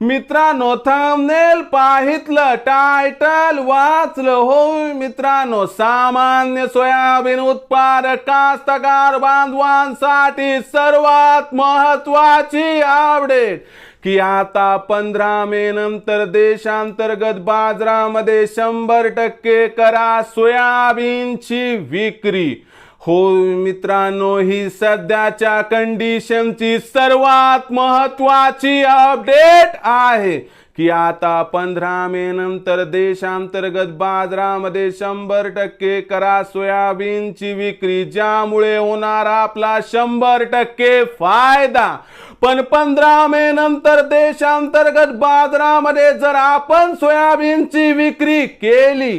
मित्रांनो thumbnail पाहितलं title वाचलं हो मित्रांनो. सामान्य सोयाबीन उत्पादक कास्तकार बांधवांसाठी सर्वात महत्वाची अपडेट की आता पंधरा मे नंतर देशांतर्गत बाजारामध्ये शंभर टक्के करा सोयाबीनची विक्री. हो मित्रांनो ही सध्याच्या कंडिशनची सर्वात महत्वाची अपडेट आहे की आता पंधरा मे नंतर देशांतर्गत बाजारामध्ये शंभर टक्के करा सोयाबीनची विक्री ज्यामुळे होणार आपला शंभर टक्के फायदा. पण पंधरा मे नंतर देशांतर्गत बाजारामध्ये जर आपण सोयाबीनची विक्री केली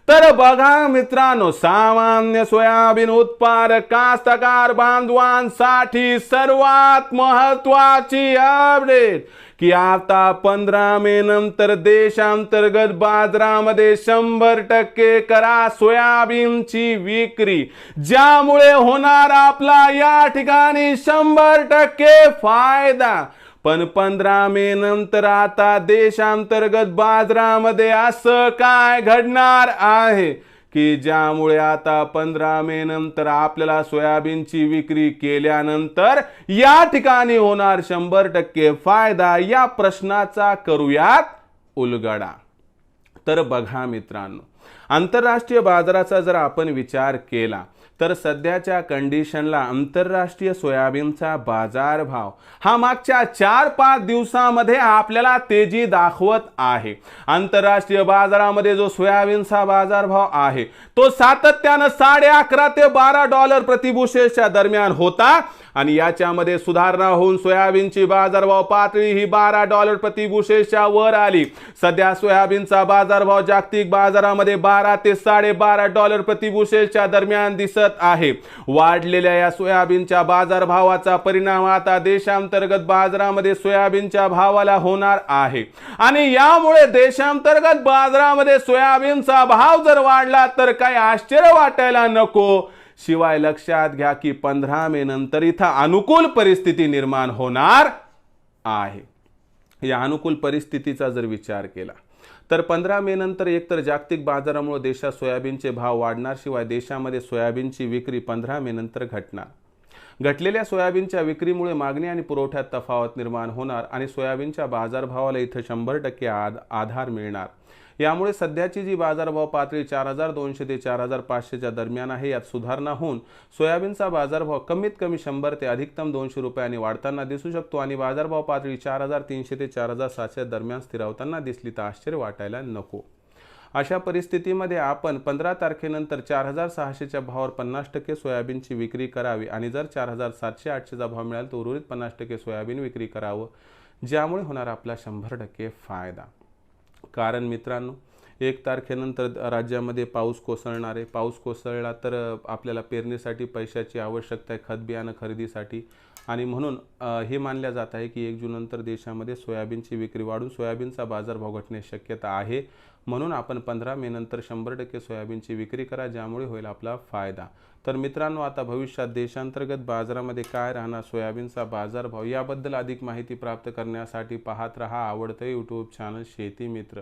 तर बघा मित्रांनो सामान्य सोयाबीन उत्पादक कास्तकार बांधवांसाठी सर्वात महत्वाची अपडेट की आता पंधरा मे नंतर देशांतर्गत बाजारामध्ये शंभर टक्के करा सोयाबीनची विक्री ज्यामुळे होणार आपला या ठिकाणी शंभर टक्के फायदा. पण पंधरा मे नंतर आता देशांतर्गत बाजारामध्ये असं काय घडणार आहे? की ज्यामुळे आता पंधरा मे नंतर आपल्याला सोयाबीनची विक्री केल्यानंतर या ठिकाणी होणार शंभर टक्के फायदा या प्रश्नाचा करूयात उलगडा. तर बघा मित्रांनो आंतरराष्ट्रीय बाजाराचा जर आपण विचार केला तर सध्याच्या कंडिशनला आंतरराष्ट्रीय सोयाबीनचा बाजारभाव हा मागच्या चार पाच दिवसामध्ये आपल्याला तेजी दाखवत आहे. आंतरराष्ट्रीय बाजारामध्ये जो सोयाबीनचा बाजारभाव आहे तो सातत्यानं साडे अकरा ते बारा डॉलर प्रतिभूषेच्या दरम्यान होता आणि याच्यामध्ये सुधारणा होऊन सोयाबीनची बाजारभाव पातळी ही बारा डॉलर प्रतिभूषेच्या वर आली. सध्या सोयाबीनचा बाजारभाव जागतिक बाजारामध्ये बारा ते साडेबारा डॉलर प्रतिबुशेच्या दरम्यान दिसत आहे. वाढलेल्या या सोयाबीनच्या बाजारभावाचा परिणाम आता देशांतर्गत बाजारामध्ये सोयाबीनच्या भावाला होणार आहे. आणि यामुळे देशांतर्गत बाजारामध्ये सोयाबीनचा भाव जर वाढला तर काही आश्चर्य वाटायला नको. शिवाय लक्षात घ्या की पंधरा मे नंतर इथं अनुकूल परिस्थिती निर्माण होणार आहे. या अनुकूल परिस्थितीचा जर विचार केला तर पंधरा मे नंतर एकतर जागतिक बाजारामुळे देशात सोयाबीनचे भाव वाढणार शिवाय देशामध्ये सोयाबीनची विक्री पंधरा मे नंतर घटणार. घटलेल्या सोयाबीनच्या विक्रीमुळे मागणी आणि पुरवठ्यात तफावत निर्माण होणार आणि सोयाबीनच्या बाजारभावाला इथं शंभर टक्के आद आधार मिळणार. यामुळे सध्याची जी बाजारभाव पातळी चार हजार दोनशे ते चार हजार पाचशेच्या दरम्यान आहे यात सुधारणा होऊन सोयाबीनचा बाजारभाव कमीत कमी शंभर ते अधिकतम दोनशे रुपयांनी वाढताना दिसू शकतो आणि बाजारभाव पातळी चार हजार तीनशे ते चार हजार सातशे दरम्यान स्थिरावताना दिसली तर आश्चर्य वाटायला नको. अशा परिस्थितीमध्ये आपण पंधरा तारखेनंतर चार हजार सहाशेच्या भावावर पन्नास टक्के सोयाबीनची विक्री करावी आणि जर चार हजार सातशे आठशेचा भाव मिळाला तर उर्वरित पन्नास टक्के सोयाबीन विक्री करावं. ज्यामुळे होणार आपला शंभर टक्के फायदा. कारण मित्रांनो एक तारखेनंतर राज्यामध्ये पाऊस कोसळणार आहे. पाऊस कोसळला तर आपल्याला पेरणीसाठी पैशाची आवश्यकता आहे खत बियाणं खरेदीसाठी. आणि म्हणून हे मानल्या जात आहे की एक जूननंतर देशामध्ये सोयाबीनची विक्री वाढून सोयाबीनचा बाजारभाव घटण्याची शक्यता आहे. म्हणून आपण पंधरा मे नंतर शंभर टक्के सोयाबीनची विक्री करा ज्यामुळे होईल आपला फायदा. तर मित्रांनो आता भविष्यात देशांतर्गत बाजारामध्ये काय राहणार सोयाबीनचा बाजारभाव याबद्दल अधिक माहिती प्राप्त करण्यासाठी पाहत रहा आवडतं यूट्यूब चॅनल शेती मित्र.